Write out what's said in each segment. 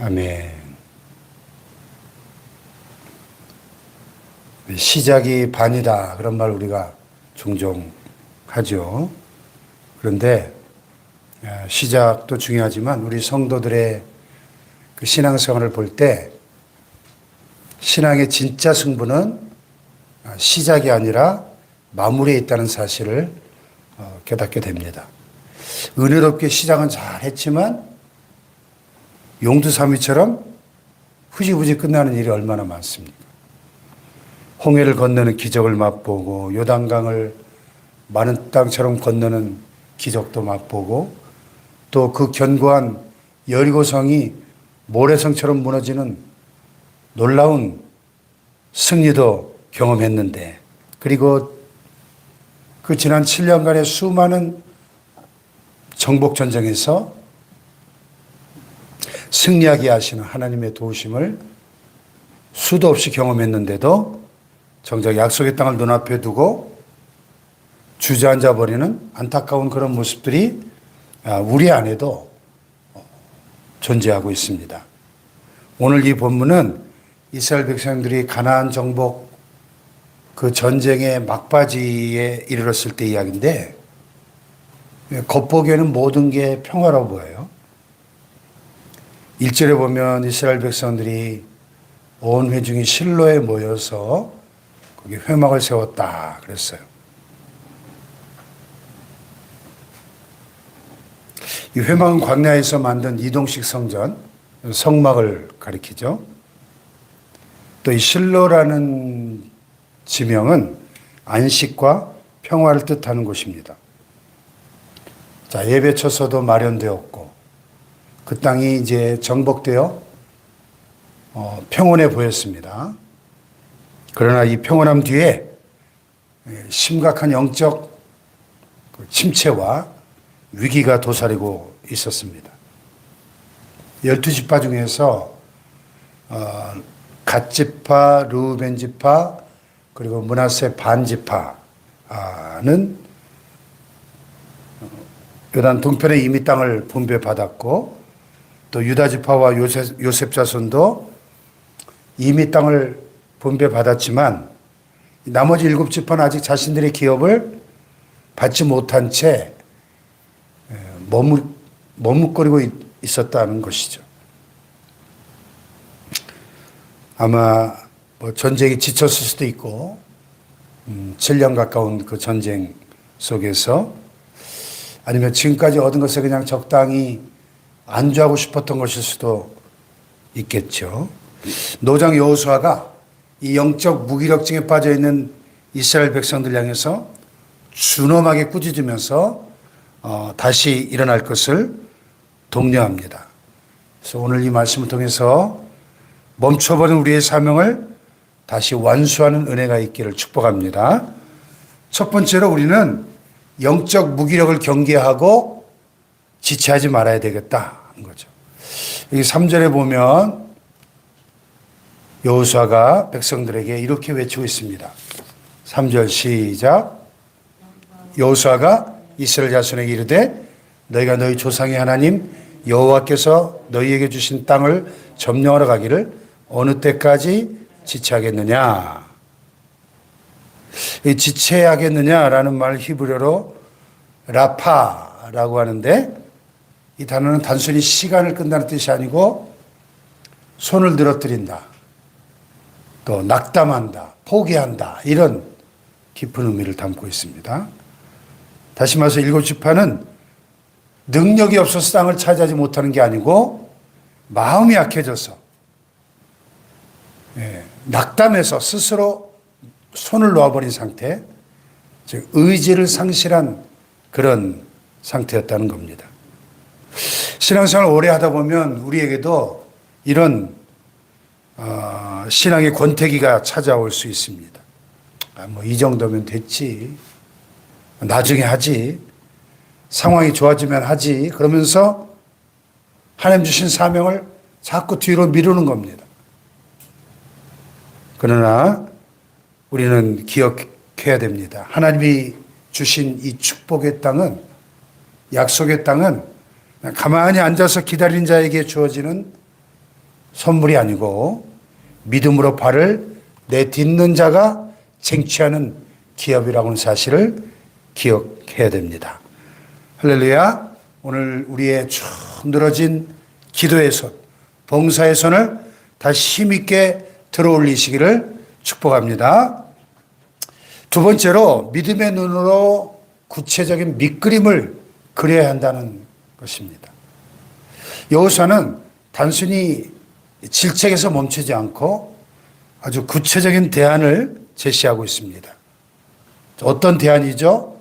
아멘. 시작이 반이다. 그런 말 우리가 종종 하죠. 그런데 아, 시작도 중요하지만 우리 성도들의 그 신앙생활을 볼 때 신앙의 진짜 승부는 아, 시작이 아니라 마무리에 있다는 사실을 어, 깨닫게 됩니다. 은혜롭게 시작은 잘 했지만 용두사미처럼 후지부지 끝나는 일이 얼마나 많습니까? 홍해를 건너는 기적을 맛보고 요단강을 마른 땅처럼 건너는 기적도 맛보고 또 그 견고한 여리고성이 모래성처럼 무너지는 놀라운 승리도 경험했는데 그리고 그 지난 7년간의 수많은 정복 전쟁에서 승리하게 하시는 하나님의 도우심을 수도 없이 경험했는데도 정작 약속의 땅을 눈앞에 두고 주저앉아 버리는 안타까운 그런 모습들이 아, 우리 안에도 존재하고 있습니다. 오늘 이 본문은 이스라엘 백성들이 가나안 정복 그 전쟁의 막바지에 이르렀을 때 이야기인데 겉보기에는 모든 게 평화로워 보여요. 1절에 보면 이스라엘 백성들이 온 회중이 실로에 모여서 거기 회막을 세웠다 그랬어요. 이 회막은 광야에서 만든 이동식 성전, 성막을 가리키죠. 또 이 실로라는 지명은 안식과 평화를 뜻하는 곳입니다. 자, 예배처소도 마련되었고, 그 땅이 이제 정복되어 어, 평온해 보였습니다. 그러나 이 평온함 뒤에 심각한 영적 그 침체와 위기가 도사리고 있었습니다. 열두 지파 중에서 어, 갓지파, 루벤 지파, 그리고 문하세 반 지파는 요단 동편의 이미 땅을 분배받았고 또 유다 지파와 요셉, 요셉 자손도 이미 땅을 분배받았지만 나머지 일곱 지파는 아직 자신들의 기업을 받지 못한 채 머뭇, 머뭇거리고 있었다는 것이죠. 아마 뭐 전쟁에 지쳤을 수도 있고, 음, 7년 가까운 그 전쟁 속에서 아니면 지금까지 얻은 것에 그냥 적당히 안주하고 싶었던 것일 수도 있겠죠. 노장 여호수아가 이 영적 무기력증에 빠져 있는 이스라엘 백성들 향해서 준엄하게 꾸짖으면서 어, 다시 일어날 것을 독려합니다. 그래서 오늘 이 말씀을 통해서 멈춰버린 우리의 사명을 다시 완수하는 은혜가 있기를 축복합니다. 첫 번째로 우리는 영적 무기력을 경계하고 지체하지 말아야 되겠다는 거죠. 여기 3절에 보면 여호수아가 백성들에게 이렇게 외치고 있습니다. 3절 시작. 여호수아가 이스라엘 자손에게 이르되 너희가 너희 조상의 하나님 여호와께서 너희에게 주신 땅을 점령하러 가기를 어느 때까지 지체하겠느냐? 이 지체하겠느냐라는 말 히브리어로 라파라고 하는데 이 단어는 단순히 시간을 끈다는 뜻이 아니고 손을 늘어뜨린다. 또 낙담한다. 포기한다. 이런 깊은 의미를 담고 있습니다. 다시 말해서 일곱 지파는 능력이 없어서 땅을 차지하지 못하는 게 아니고 마음이 약해져서 예, 낙담해서 스스로 손을 놓아버린 상태, 즉 의지를 상실한 그런 상태였다는 겁니다. 신앙생활 오래 하다 보면 우리에게도 이런 어, 신앙의 권태기가 찾아올 수 있습니다. 아, 뭐이 정도면 됐지. 나중에 하지. 상황이 좋아지면 하지. 그러면서 하나님 주신 사명을 자꾸 뒤로 미루는 겁니다. 그러나 우리는 기억해야 됩니다. 하나님이 주신 이 축복의 땅은 약속의 땅은 가만히 앉아서 기다린 자에게 주어지는 선물이 아니고 믿음으로 발을 내딛는 자가 쟁취하는 기업이라고 하는 사실을 기억해야 됩니다. 할렐루야. 오늘 우리의 쭉 늘어진 기도의 손, 봉사의 손을 다시 힘있게 들어 올리시기를 축복합니다. 두 번째로 믿음의 눈으로 구체적인 밑그림을 그려야 한다는 것입니다. 여호수아는 단순히 질책에서 멈추지 않고 아주 구체적인 대안을 제시하고 있습니다. 어떤 대안이죠?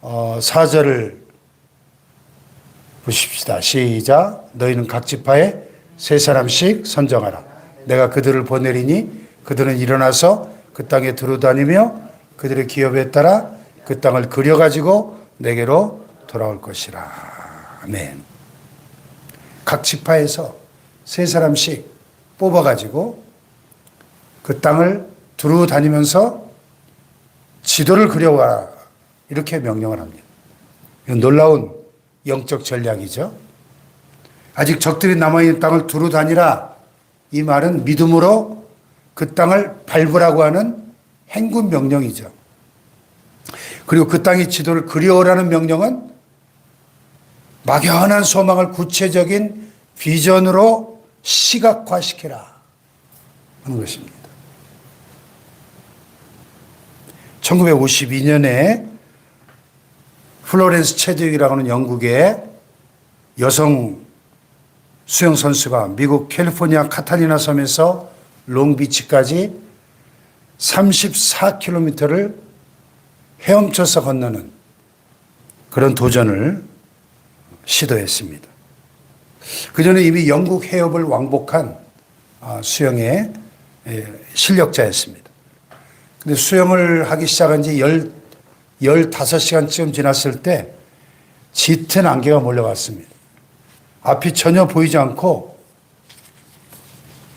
어, 4절을 보십시다. 시작. 너희는 각 지파에 세 사람씩 선정하라. 내가 그들을 보내리니 그들은 일어나서 그 땅에 두루다니며 그들의 기업에 따라 그 땅을 그려가지고 내게로 돌아올 것이라. 아멘. 각 지파에서 세 사람씩 뽑아가지고 그 땅을 두루 다니면서 지도를 그려와 이렇게 명령을 합니다. 이건 놀라운 영적 전략이죠. 아직 적들이 남아있는 땅을 두루 다니라 이 말은 믿음으로 그 땅을 밟으라고 하는 행군 명령이죠. 그리고 그 땅의 지도를 그려오라는 명령은 막연한 소망을 구체적인 비전으로 시각화시키라 하는 것입니다. 1952년에 플로렌스 체드윅이라고 하는 영국의 여성 수영 선수가 미국 캘리포니아 카탈리나 섬에서 롱비치까지 34km를 헤엄쳐서 건너는 그런 도전을 시도했습니다. 그 전에 이미 영국 해협을 왕복한 아, 수영의 예, 실력자였습니다. 근데 수영을 하기 시작한 지 열, 15시간쯤 지났을 때 짙은 안개가 몰려왔습니다. 앞이 전혀 보이지 않고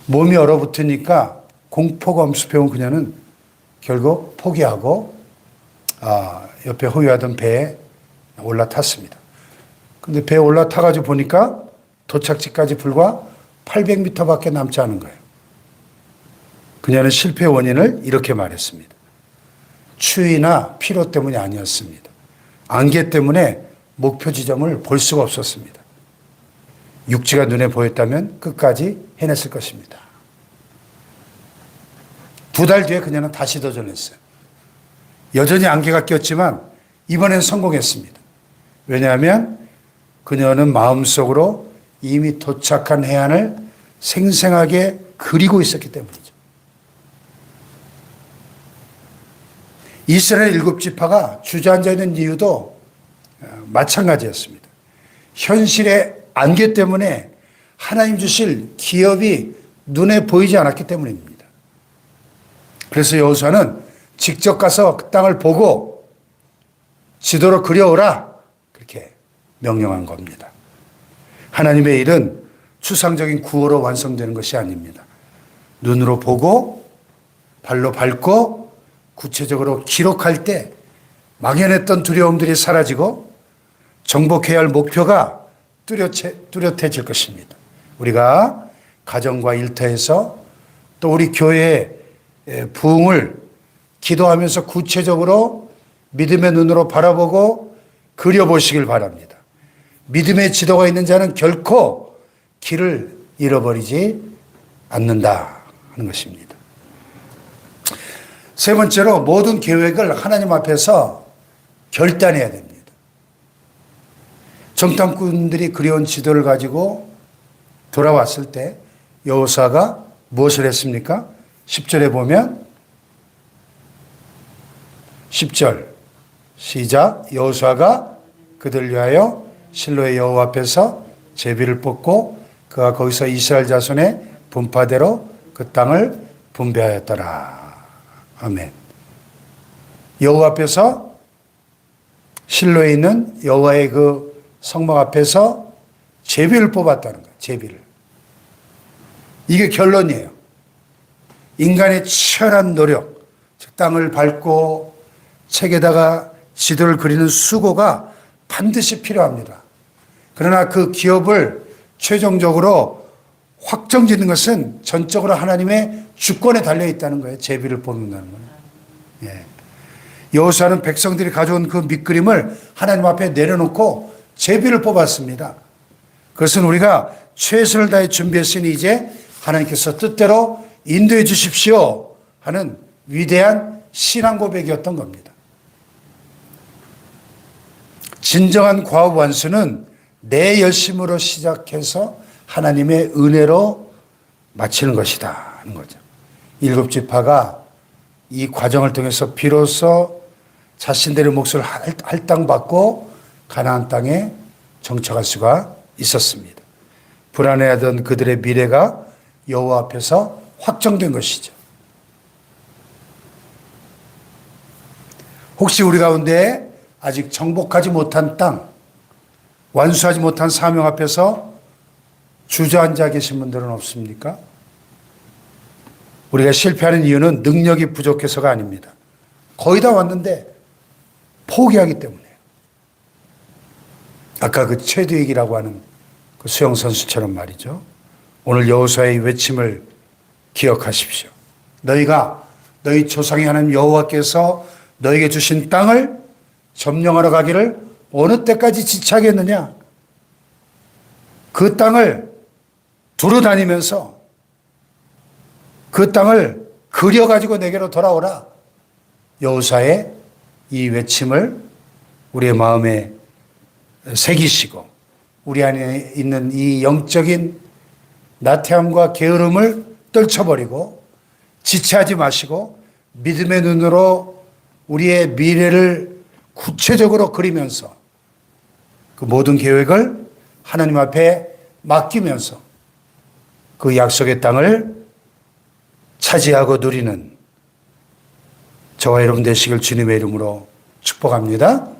몸이 얼어붙으니까 공포가 엄습해온 그녀는 결국 포기하고 아, 옆에 호위하던 배에 올라탔습니다. 근데 배에 올라타가지고 보니까 도착지까지 불과 800m밖에 남지 않은 거예요. 그녀는 실패 원인을 이렇게 말했습니다. 추위나 피로 때문이 아니었습니다. 안개 때문에 목표 지점을 볼 수가 없었습니다. 육지가 눈에 보였다면 끝까지 해냈을 것입니다. 두 달 뒤에 그녀는 다시 도전했어요. 여전히 안개가 꼈지만 이번엔 성공했습니다. 왜냐하면 그녀는 마음속으로 이미 도착한 해안을 생생하게 그리고 있었기 때문이죠. 이스라엘 일곱 지파가 주저앉아 있는 이유도 어, 마찬가지였습니다. 현실의 안개 때문에 하나님 주실 기업이 눈에 보이지 않았기 때문입니다. 그래서 여호수아는 직접 가서 그 땅을 보고 지도로 그려오라 명령한 겁니다. 하나님의 일은 추상적인 구호로 완성되는 것이 아닙니다. 눈으로 보고 발로 밟고 구체적으로 기록할 때 막연했던 두려움들이 사라지고 정복해야 할 목표가 뚜렷해, 뚜렷해질 것입니다. 우리가 가정과 일터에서 또 우리 교회의 부흥을 기도하면서 구체적으로 믿음의 눈으로 바라보고 그려보시길 바랍니다. 믿음의 지도가 있는 자는 결코 길을 잃어버리지 않는다 하는 것입니다. 세 번째로 모든 계획을 하나님 앞에서 결단해야 됩니다. 정탐꾼들이 그려온 지도를 가지고 돌아왔을 때 여호사가 무엇을 했습니까? 10절에 보면 10절 시작 여호수아가 그들 위하여 실로의 여호와 앞에서 제비를 뽑고 그가 거기서 이스라엘 자손의 분파대로 그 땅을 분배하였더라. 아멘. 여호와 앞에서 실로에 있는 여호와의 그 성막 앞에서 제비를 뽑았다는 거예요. 제비를. 이게 결론이에요. 인간의 치열한 노력, 즉 땅을 밟고 책에다가 지도를 그리는 수고가 반드시 필요합니다. 그러나 그 기업을 최종적으로 확정 짓는 것은 전적으로 하나님의 주권에 달려 있다는 거예요. 제비를 뽑는다는 거예요. 예. 여호수아는 백성들이 가져온 그 밑그림을 하나님 앞에 내려놓고 제비를 뽑았습니다. 그것은 우리가 최선을 다해 준비했으니 이제 하나님께서 뜻대로 인도해 주십시오 하는 위대한 신앙 고백이었던 겁니다. 진정한 과업 완수는 내 열심으로 시작해서 하나님의 은혜로 마치는 것이다 하는 거죠. 일곱 지파가 이 과정을 통해서 비로소 자신들의 몫을 할- 할당받고 가나안 땅에 정착할 수가 있었습니다. 불안해하던 그들의 미래가 여호와 앞에서 확정된 것이죠. 혹시 우리 가운데 아직 정복하지 못한 땅, 완수하지 못한 사명 앞에서 주저앉아 계신 분들은 없습니까? 우리가 실패하는 이유는 능력이 부족해서가 아닙니다. 거의 다 왔는데 포기하기 때문에. 아까 그 최두익이라고 하는 그 수영 선수처럼 말이죠. 오늘 여호수아의 외침을 기억하십시오. 너희가 너희 조상의 하나님 여호와께서 너에게 주신 땅을 점령하러 가기를 어느 때까지 지체하겠느냐? 그 땅을 두루 다니면서 그 땅을 그려가지고 내게로 돌아오라. 여호사의 이 외침을 우리의 마음에 새기시고 우리 안에 있는 이 영적인 나태함과 게으름을 떨쳐버리고 지체하지 마시고 믿음의 눈으로 우리의 미래를 구체적으로 그리면서 그 모든 계획을 하나님 앞에 맡기면서 그 약속의 땅을 차지하고 누리는 저와 여러분 되시길 주님의 이름으로 축복합니다.